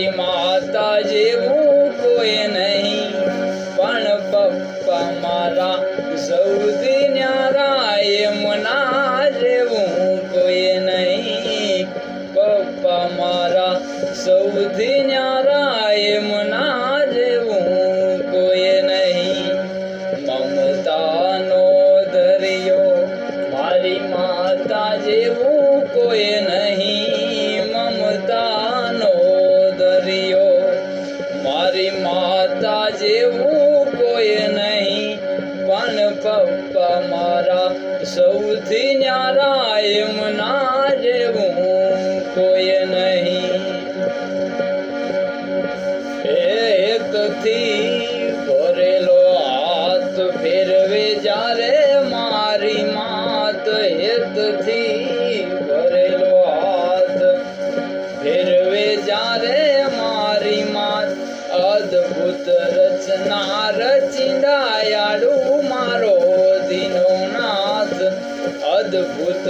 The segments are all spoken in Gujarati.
મારી માતા જેવું કોઈ નહીં. પણ પપ્પા મારા સૌથી ન્યારા એમના જેવું કોઈ નહીં. પપ્પા મારા સૌથી ન્યારા એમના જેવું કોઈ નહીં. મમતાનો દરિયો મારી માતા જેવું જેવું કોઈ નહીં. પણ પપ્પા મારા સૌથી ન્યારા એમના જેવું કોઈ નહીં. એકથી ભરેલો હાથ ફેરવે જ્યારે મારી માત હેતથી અદ્ભુત રચના રચિંદાયાળુ મારો દિનો નાથ. અદ્ભુત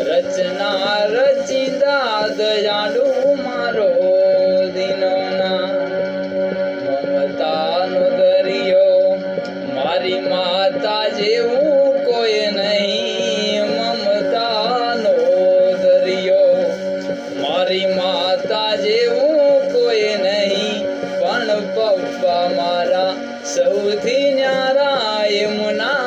રચના રચિંદા દયાળુ મારા સૌથી ન્યારા એમના